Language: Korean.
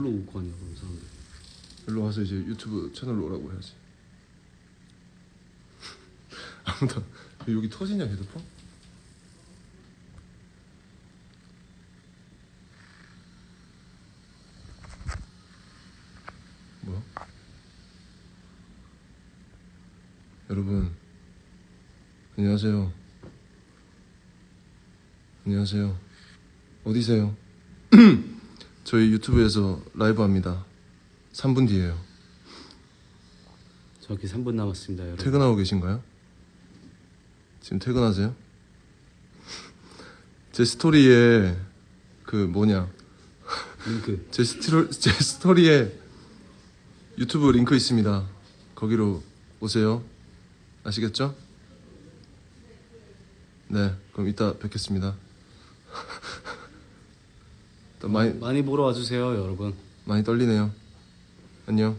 뭘로 웃고 하냐 그런 사람들 일로 와서 이제 유튜브 채널로 오라고 해야지. 아무튼 여기 터지냐 헤드폰? 뭐야? 여러분 안녕하세요. 안녕하세요. 어디세요? 저희 유튜브에서 라이브 합니다. 3분 뒤에요. 저기 3분 남았습니다 여러분 퇴근하고 계신가요? 지금 퇴근하세요? 제 스토리에 그 뭐냐 링크 제 스토리 제 스토리에 유튜브 링크 있습니다. 거기로 오세요. 아시겠죠? 네, 그럼 이따 뵙겠습니다. 일단 많이 많이 보러 와주세요 여러분 많이 떨리네요. 안녕.